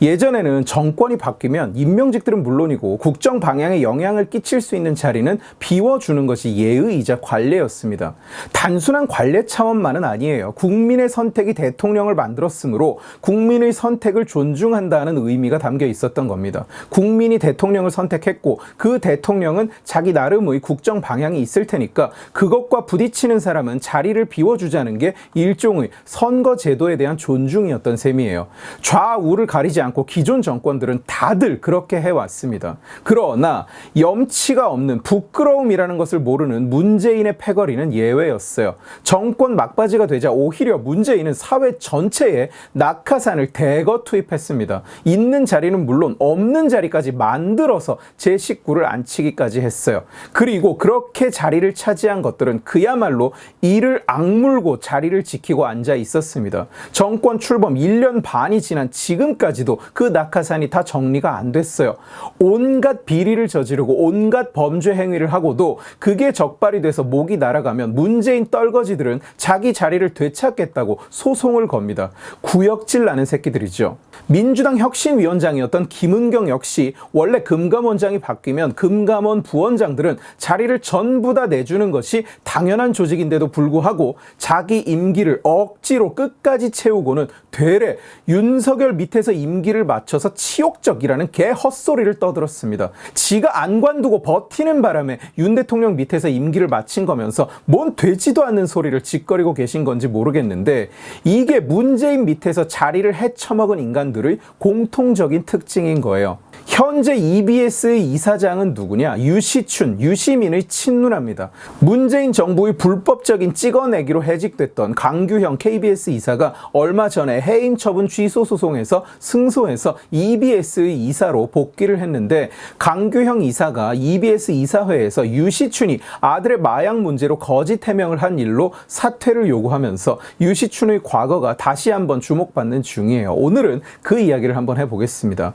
예전에는 정권이 바뀌면 임명직들은 물론이고 국정 방향에 영향을 끼칠 수 있는 자리는 비워주는 것이 예의이자 관례였습니다. 단순한 관례 차원만은 아니에요. 국민의 선택이 대통령을 만들었으므로 국민의 선택을 존중한다는 의미가 담겨 있었던 겁니다. 국민이 대통령을 선택했고 그 대통령은 자기 나름의 국정 방향이 있을 테니까 그것과 부딪히는 사람은 자리를 비워주자는 게 일종의 선거 제도에 대한 존중이었던 셈이에요. 좌우를 가리지 않고 기존 정권들은 다들 그렇게 해왔습니다. 그러나 염치가 없는 부끄러움이라는 것을 모르는 문재인의 패거리는 예외였어요. 정권 막바지가 되자 오히려 문재인은 사회 전체에 낙하산을 대거 투입했습니다. 있는 자리는 물론 없는 자리까지 만들어서 제 식구를 앉히기까지 했어요. 그리고 그렇게 자리를 차지한 것들은 그야말로 이를 악물고 자리를 지키고 앉아 있었습니다. 정권 출범 1년 반이 지난 지금까지도 그 낙하산이 다 정리가 안 됐어요. 온갖 비리를 저지르고 온갖 범죄 행위를 하고도 그게 적발이 돼서 목이 날아가면 문재인 떨거지들은 자기 자리를 되찾겠다고 소송을 겁니다. 구역질 나는 새끼들이죠. 민주당 혁신위원장이었던 김은경 역시 원래 금감원장이 바뀌면 금감원 부원장들은 자리를 전부 다 내주는 것이 당연한 조직인데도 불구하고 자기 임기를 억지로 끝까지 채우고는 되레 윤석열 밑에서 임기를 맞춰서 치욕적이라는 개 헛소리를 떠들었습니다. 지가 안 관두고 버티는 바람에 윤 대통령 밑에서 임기를 마친 거면서 뭔 되지도 않는 소리를 짓거리고 계신 건지 모르겠는데 이게 문재인 밑에서 자리를 헤쳐먹은 인간들의 공통적인 특징인 거예요. 현재 EBS의 이사장은 누구냐? 유시춘, 유시민의 친누나입니다. 문재인 정부의 불법적인 찍어내기로 해직됐던 강규형 KBS 이사가 얼마 전에 해임 처분 취소 소송에서 승소해서 EBS의 이사로 복귀를 했는데 강규형 이사가 EBS 이사회에서 유시춘이 아들의 마약 문제로 거짓 해명을 한 일로 사퇴를 요구하면서 유시춘의 과거가 다시 한번 주목받는 중이에요. 오늘은 그 이야기를 한번 해보겠습니다.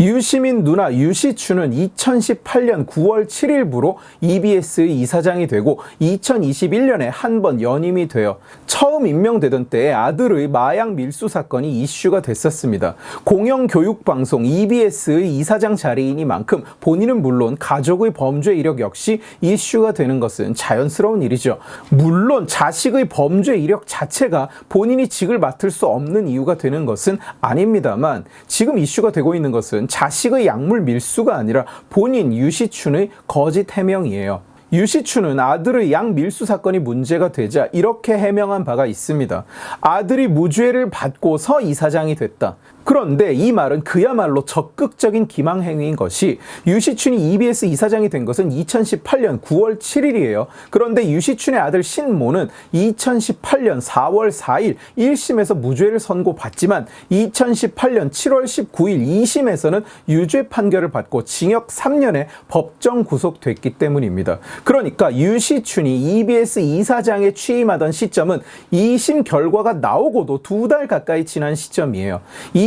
유시민 누나 유시춘은 2018년 9월 7일부로 EBS의 이사장이 되고 2021년에 한 번 연임이 되어 처음 임명되던 때에 아들의 마약 밀수 사건이 이슈가 됐었습니다. 공영교육방송 EBS의 이사장 자리이니만큼 본인은 물론 가족의 범죄 이력 역시 이슈가 되는 것은 자연스러운 일이죠. 물론 자식의 범죄 이력 자체가 본인이 직을 맡을 수 없는 이유가 되는 것은 아닙니다만 지금 이슈가 되고 있는 것은 자식의 약물 밀수가 아니라 본인 유시춘의 거짓 해명이에요. 유시춘은 아들의 양 밀수 사건이 문제가 되자 이렇게 해명한 바가 있습니다. 아들이 무죄를 받고서 이사장이 됐다. 그런데 이 말은 그야말로 적극적인 기망 행위인 것이 유시춘이 EBS 이사장이 된 것은 2018년 9월 7일이에요. 그런데 유시춘의 아들 신모는 2018년 4월 4일 1심에서 무죄를 선고받지만 2018년 7월 19일 2심에서는 유죄 판결을 받고 징역 3년에 법정 구속됐기 때문입니다. 그러니까 유시춘이 EBS 이사장에 취임하던 시점은 2심 결과가 나오고도 두 달 가까이 지난 시점이에요.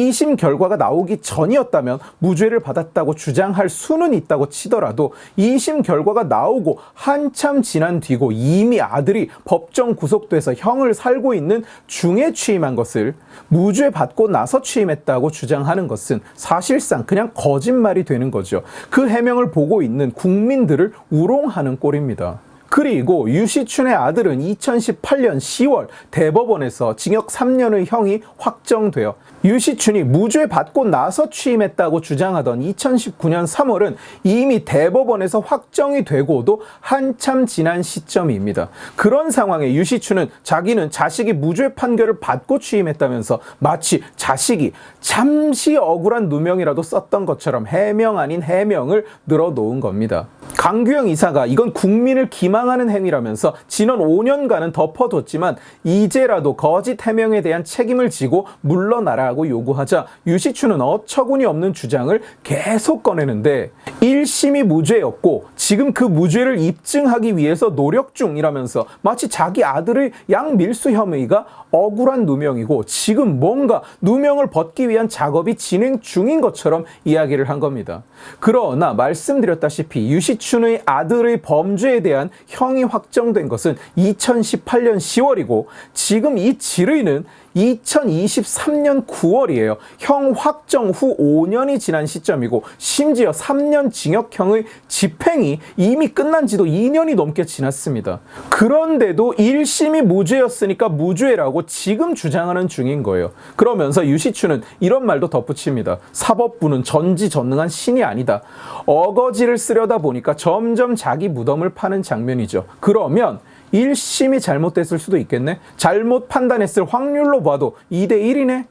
2심 결과가 나오기 전이었다면 무죄를 받았다고 주장할 수는 있다고 치더라도 2심 결과가 나오고 한참 지난 뒤고 이미 아들이 법정 구속돼서 형을 살고 있는 중에 취임한 것을 무죄 받고 나서 취임했다고 주장하는 것은 사실상 그냥 거짓말이 되는 거죠. 그 해명을 보고 있는 국민들을 우롱하는 꼴입니다. 그리고 유시춘의 아들은 2018년 10월 대법원에서 징역 3년의 형이 확정되어 유시춘이 무죄 받고 나서 취임했다고 주장하던 2019년 3월은 이미 대법원에서 확정이 되고도 한참 지난 시점입니다. 그런 상황에 유시춘은 자기는 자식이 무죄 판결을 받고 취임했다면서 마치 자식이 잠시 억울한 누명이라도 썼던 것처럼 해명 아닌 해명을 늘어놓은 겁니다. 강규영 이사가 이건 국민을 기망 하는 행위라면서 지난 5년간은 덮어뒀지만 이제라도 거짓 해명에 대한 책임을 지고 물러나라고 요구하자 유시춘은 어처구니 없는 주장을 계속 꺼내는데 1심이 무죄였고 지금 그 무죄를 입증하기 위해서 노력 중이라면서 마치 자기 아들의 양밀수 혐의가 억울한 누명이고 지금 뭔가 누명을 벗기 위한 작업이 진행 중인 것처럼 이야기를 한 겁니다. 그러나 말씀드렸다시피 유시춘의 아들의 범죄에 대한 형이 확정된 것은 2018년 10월이고 지금 이 질의는 2023년 9월이에요. 형 확정 후 5년이 지난 시점이고 심지어 3년 징역형의 집행이 이미 끝난 지도 2년이 넘게 지났습니다. 그런데도 1심이 무죄였으니까 무죄라고 지금 주장하는 중인 거예요. 그러면서 유시추는 이런 말도 덧붙입니다. 사법부는 전지전능한 신이 아니다. 어거지를 쓰려다 보니까 점점 자기 무덤을 파는 장면이죠. 그러면 1심이 잘못됐을 수도 있겠네? 잘못 판단했을 확률로 봐도 2대1이네?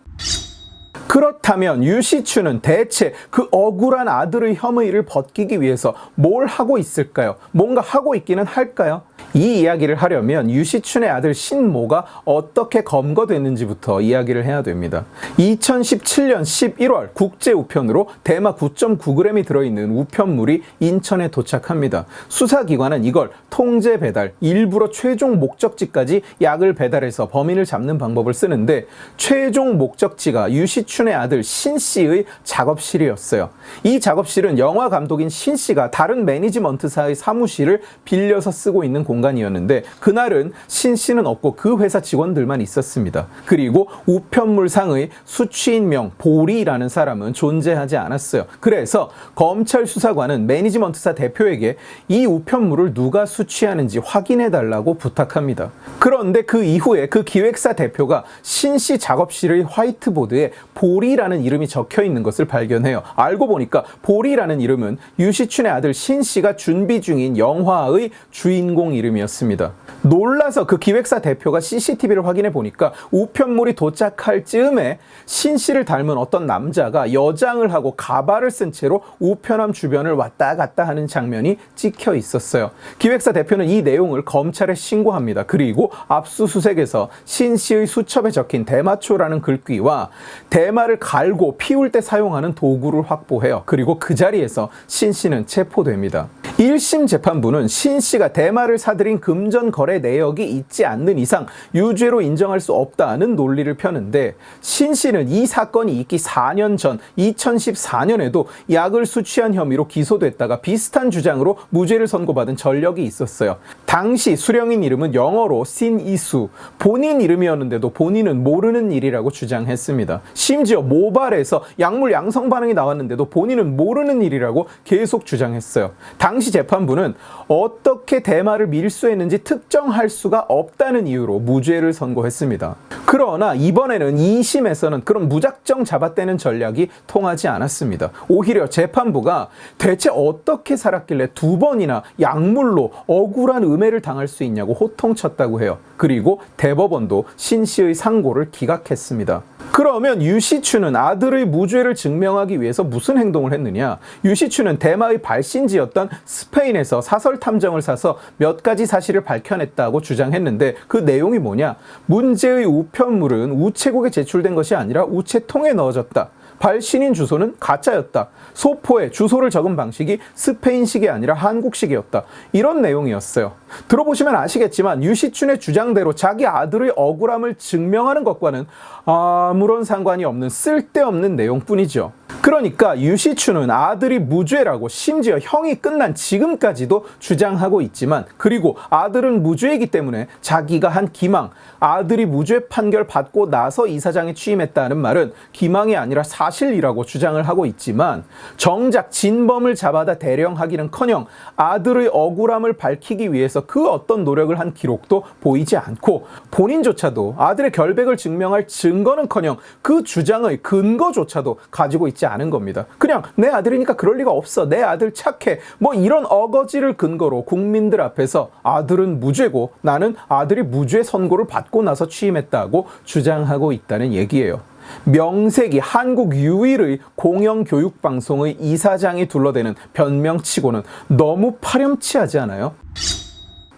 그렇다면 유시추는 대체 그 억울한 아들의 혐의를 벗기기 위해서 뭘 하고 있을까요? 뭔가 하고 있기는 할까요? 이 이야기를 하려면 유시춘의 아들 신모가 어떻게 검거됐는지부터 이야기를 해야 됩니다. 2017년 11월 국제 우편으로 대마 9.9g이 들어있는 우편물이 인천에 도착합니다. 수사기관은 이걸 통제 배달, 일부러 최종 목적지까지 약을 배달해서 범인을 잡는 방법을 쓰는데 최종 목적지가 유시춘의 아들 신 씨의 작업실이었어요. 이 작업실은 영화 감독인 신 씨가 다른 매니지먼트사의 사무실을 빌려서 쓰고 있는 공간이었는데 그날은 신 씨는 없고 그 회사 직원들만 있었습니다. 그리고 우편물상의 수취인명 보리라는 사람은 존재하지 않았어요. 그래서 검찰 수사관은 매니지먼트사 대표에게 이 우편물을 누가 수취하는지 확인해 달라고 부탁합니다. 그런데 그 이후에 그 기획사 대표가 신 씨 작업실의 화이트보드에 보리라는 이름이 적혀 있는 것을 발견해요. 알고 보니까 보리라는 이름은 유시춘의 아들 신 씨가 준비 중인 영화의 주인공 이름이었습니다. 놀라서 그 기획사 대표가 CCTV를 확인해 보니까 우편물이 도착할 즈음에 신 씨를 닮은 어떤 남자가 여장을 하고 가발을 쓴 채로 우편함 주변을 왔다 갔다 하는 장면이 찍혀 있었어요. 기획사 대표는 이 내용을 검찰에 신고합니다. 그리고 압수수색에서 신 씨의 수첩에 적힌 대마초라는 글귀와 대마를 갈고 피울 때 사용하는 도구를 확보해요. 그리고 그 자리에서 신 씨는 체포됩니다. 1심 재판부는 신 씨가 대마를 사들인 금전 거래 내역이 있지 않는 이상 유죄로 인정할 수 없다는 논리를 펴는데 신 씨는 이 사건이 있기 4년 전 2014년에도 약을 수취한 혐의로 기소됐다가 비슷한 주장으로 무죄를 선고받은 전력이 있었어요. 당시 수령인 이름은 영어로 신 이수 본인 이름이었는데도 본인은 모르는 일이라고 주장했습니다. 심지어 모발에서 약물 양성 반응이 나왔는데도 본인은 모르는 일이라고 계속 주장했어요. 당시 재판부는 어떻게 대마를 밀수했는지 특정할 수가 없다는 이유로 무죄를 선고했습니다. 그러나 이번에는 2심에서는 그런 무작정 잡아떼는 전략이 통하지 않았습니다. 오히려 재판부가 대체 어떻게 살았길래 두 번이나 약물로 억울한 음해를 당할 수 있냐고 호통쳤다고 해요. 그리고 대법원도 신 씨의 상고를 기각했습니다. 그러면 유시추는 아들의 무죄를 증명하기 위해서 무슨 행동을 했느냐? 유시추는 대마의 발신지였던 스페인에서 사설 탐정을 사서 몇 가지 사실을 밝혀냈다고 주장했는데 그 내용이 뭐냐? 문제의 우편물은 우체국에 제출된 것이 아니라 우체통에 넣어졌다. 발신인 주소는 가짜였다. 소포에 주소를 적은 방식이 스페인식이 아니라 한국식이었다. 이런 내용이었어요. 들어보시면 아시겠지만 유시춘의 주장대로 자기 아들의 억울함을 증명하는 것과는 아무런 상관이 없는 쓸데없는 내용뿐이죠. 그러니까 유시춘은 아들이 무죄라고 심지어 형이 끝난 지금까지도 주장하고 있지만 그리고 아들은 무죄이기 때문에 자기가 한 기망, 아들이 무죄 판결 받고 나서 이사장에 취임했다는 말은 기망이 아니라 사실이라고 주장을 하고 있지만 정작 진범을 잡아다 대령하기는커녕 아들의 억울함을 밝히기 위해서 그 어떤 노력을 한 기록도 보이지 않고 본인조차도 아들의 결백을 증명할 증거는커녕 그 주장의 근거조차도 가지고 있지 않은 겁니다. 그냥 내 아들이니까 그럴 리가 없어. 내 아들 착해. 뭐 이런 어거지를 근거로 국민들 앞에서 아들은 무죄고 나는 아들이 무죄 선고를 받고 나서 취임했다고 주장하고 있다는 얘기예요. 명색이 한국 유일의 공영교육방송의 이사장이 둘러대는 변명치고는 너무 파렴치하지 않아요?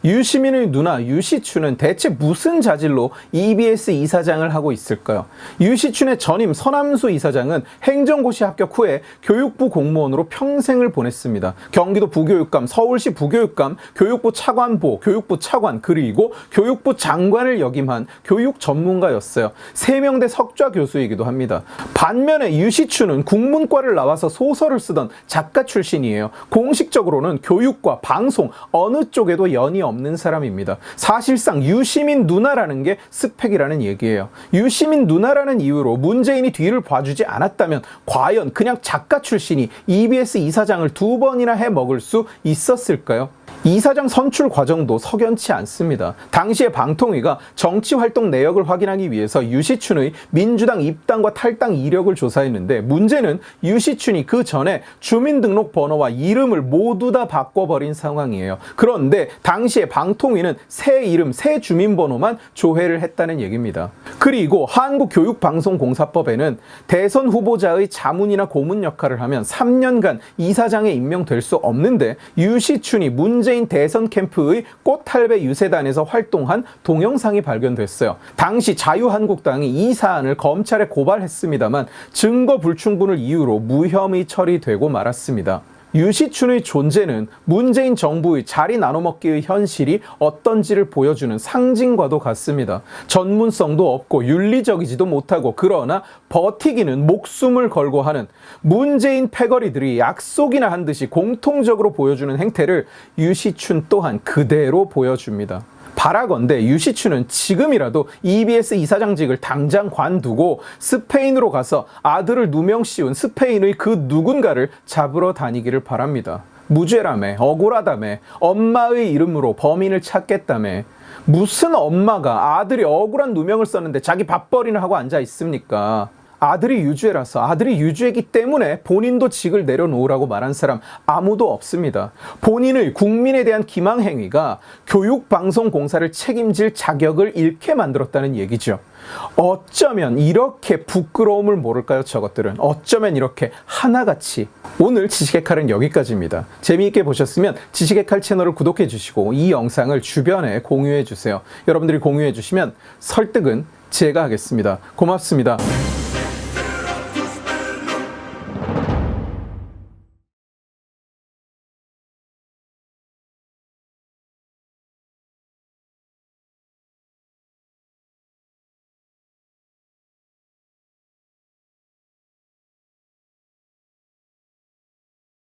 유시민의 누나 유시춘은 대체 무슨 자질로 EBS 이사장을 하고 있을까요? 유시춘의 전임 서남수 이사장은 행정고시 합격 후에 교육부 공무원으로 평생을 보냈습니다. 경기도 부교육감, 서울시 부교육감, 교육부 차관보, 교육부 차관, 그리고 교육부 장관을 역임한 교육 전문가였어요. 세명대 석좌 교수이기도 합니다. 반면에 유시춘은 국문과를 나와서 소설을 쓰던 작가 출신이에요. 공식적으로는 교육과 방송 어느 쪽에도 연이 없는 없는 사람입니다. 사실상 유시민 누나라는 게 스펙이라는 얘기예요. 유시민 누나라는 이유로 문재인이 뒤를 봐주지 않았다면 과연 그냥 작가 출신이 EBS 이사장을 두 번이나 해 먹을 수 있었을까요? 이사장 선출 과정도 석연치 않습니다. 당시에 방통위가 정치 활동 내역을 확인하기 위해서 유시춘의 민주당 입당과 탈당 이력을 조사했는데 문제는 유시춘이 그 전에 주민등록번호와 이름을 모두 다 바꿔버린 상황이에요. 그런데 당시에 방통위는 새 이름, 새 주민번호만 조회를 했다는 얘기입니다. 그리고 한국교육방송공사법에는 대선 후보자의 자문이나 고문 역할을 하면 3년간 이사장에 임명될 수 없는데 유시춘이 문재인 대선 캠프의 꽃할배 유세단에서 활동한 동영상이 발견됐어요. 당시 자유한국당이 이 사안을 검찰에 고발했습니다만 증거 불충분을 이유로 무혐의 처리되고 말았습니다. 유시춘의 존재는 문재인 정부의 자리 나눠먹기의 현실이 어떤지를 보여주는 상징과도 같습니다. 전문성도 없고 윤리적이지도 못하고 그러나 버티기는 목숨을 걸고 하는 문재인 패거리들이 약속이나 한 듯이 공통적으로 보여주는 행태를 유시춘 또한 그대로 보여줍니다. 바라건대 유시춘은 지금이라도 EBS 이사장직을 당장 관두고 스페인으로 가서 아들을 누명 씌운 스페인의 그 누군가를 잡으러 다니기를 바랍니다. 무죄라며 억울하다며 엄마의 이름으로 범인을 찾겠다며 무슨 엄마가 아들이 억울한 누명을 썼는데 자기 밥벌이를 하고 앉아 있습니까? 아들이 유죄라서 아들이 유죄이기 때문에 본인도 직을 내려놓으라고 말한 사람 아무도 없습니다. 본인의 국민에 대한 기망 행위가 교육방송공사를 책임질 자격을 잃게 만들었다는 얘기죠. 어쩌면 이렇게 부끄러움을 모를까요, 저것들은? 어쩌면 이렇게 하나같이. 오늘 지식의 칼은 여기까지입니다. 재미있게 보셨으면 지식의 칼 채널을 구독해 주시고 이 영상을 주변에 공유해 주세요. 여러분들이 공유해 주시면 설득은 제가 하겠습니다. 고맙습니다.